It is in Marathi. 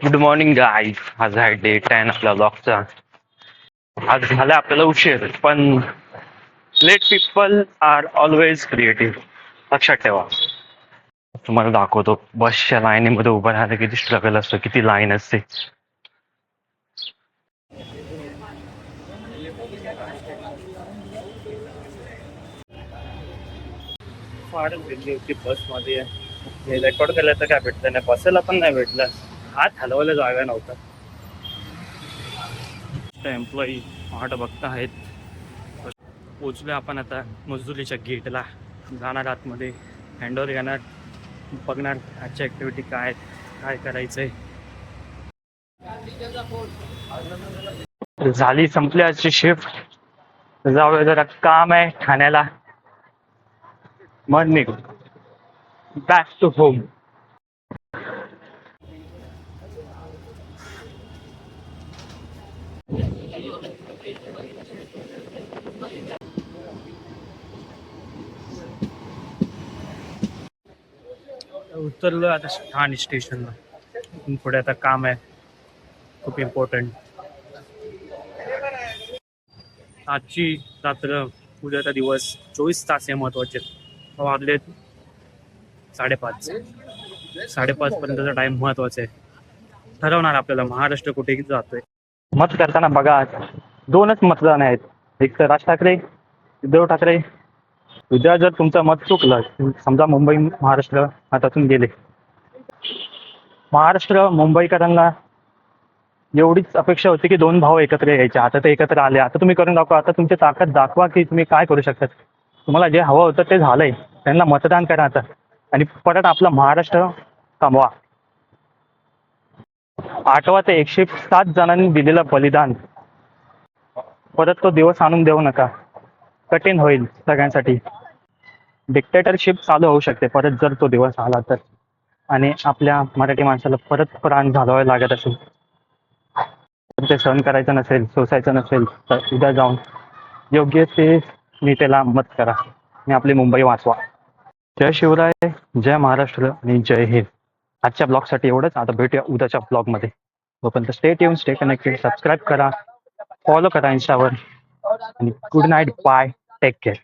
गुड मॉर्निंग गाईज आज आहे डे टेन आपल्या ब्लॉगचा आज झाला आपल्याला उशीर पण late people are always creative लक्षात ठेवा. तुम्हाला दाखवतो बसच्या लाईनीमध्ये उभं राहायला किती स्ट्रगल असतं किती लाईन असते. फार भेटली होती बसमध्ये हे रेकॉर्ड केलं तर काय भेटलं नाही बसायला पण नाही भेटलं. हात हलवायला जागा नव्हता. एम्प्लॉई वाट बघता आहेत पोचलो आपण आता मजदुरीच्या गेटला. जाणार आतमध्ये. हँडओवर घेणार बघणार आजच्या ॲक्टिव्हिटी काय आहेत, काय करायचंय. झाली संपली आजची शिफ्ट जाऊया जरा काम आहे ठाण्याला. मग निघू. बॅक टू होम उतरलो आता ठाणे स्टेशनला पुढे आता काम आहे. खूप इम्पॉर्टंट आजची रात्र उद्याचा दिवस चोवीस तास हे महत्त्वाचे हो, वाजले साडेपाच. साडेपाच पर्यंतचा टाइम महत्त्वाचा आहे. ठरवणार आपल्याला महाराष्ट्र कुठे जातोय. मत करताना बघा दोनच मतदान आहेत. एक तर राज ठाकरे उद्धव ठाकरे. उद्या जर तुमचं मत चुकलं समजा मुंबई महाराष्ट्र हातातून गेले. महाराष्ट्र मुंबईकरांना एवढीच अपेक्षा होती की दोन भाऊ एकत्र यायचे. आता ते एकत्र आले. आता तुम्ही करून दाखवा. आता तुमची ताकद दाखवा की तुम्ही काय करू शकता. तुम्हाला जे हवं होतं ते झालंय. त्यांना मतदान करा आता. आणि परत आपला महाराष्ट्र थांबवा. आठवा ते एकशे सात जणांनी दिलेलं बलिदान. परत तो दिवस आणून देऊ नका. कठीण होईल सगळ्यांसाठी. डिक्टेटरशिप चालू होऊ शकते परत जर तो दिवस आला तर. आणि आपल्या मराठी माणसाला परत प्राण घालवावे लागत असेल. तर ते सहन करायचं नसेल सोसायचं नसेल तर उद्या जाऊन योग्य ते नेत्याला मत करा. आणि आपली मुंबई वाचवा. जय शिवराय जय महाराष्ट्र आणि जय हिंद. आजच्या ब्लॉगसाठी एवढंच. आता भेटूया उद्याच्या ब्लॉगमध्ये. तोपर्यंत stay tune stay connected subscribe करा. फॉलो करा इंस्टावर. आणि good night bye take care